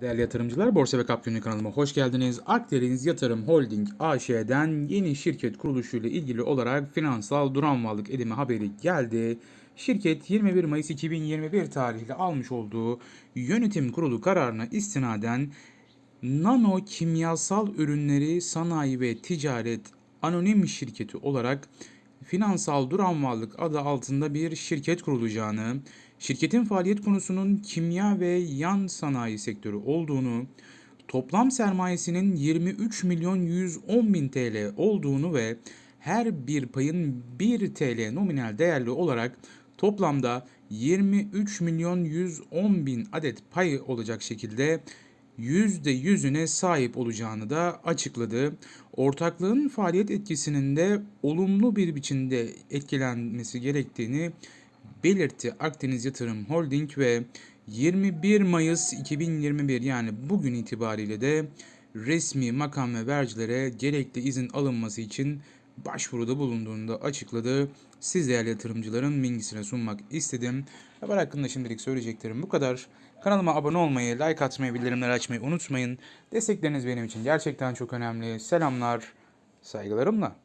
Değerli yatırımcılar, Borsa ve Kap Günlük kanalıma hoş geldiniz. Akdeniz Yatırım Holding AŞ'den yeni şirket kuruluşu ile ilgili olarak finansal duranmallık edimi haberi geldi. Şirket 21 Mayıs 2021 tarihli almış olduğu yönetim kurulu kararına istinaden Nano Kimyasal Ürünleri Sanayi ve Ticaret Anonim Şirketi olarak Finansal Duranmallık adı altında bir şirket kurulacağını, şirketin faaliyet konusunun kimya ve yan sanayi sektörü olduğunu, toplam sermayesinin 23 milyon 110 bin TL olduğunu ve her bir payın 1 TL nominal değerli olarak toplamda 23 milyon 110 bin adet pay olacak şekilde %100'üne sahip olacağını da açıkladı. Ortaklığın faaliyet etkisinin de olumlu bir biçimde etkilenmesi gerektiğini belirtti Akdeniz Yatırım Holding ve 21 Mayıs 2021 yani bugün itibariyle de resmi makam ve vergilere gerekli izin alınması için başvuruda bulunduğunu da açıkladı. Siz değerli yatırımcıların bilgisine sunmak istedim. Haber hakkında şimdilik söyleyeceklerim bu kadar. Kanalıma abone olmayı, like atmayı, bildirimleri açmayı unutmayın. Destekleriniz benim için gerçekten çok önemli. Selamlar, saygılarımla.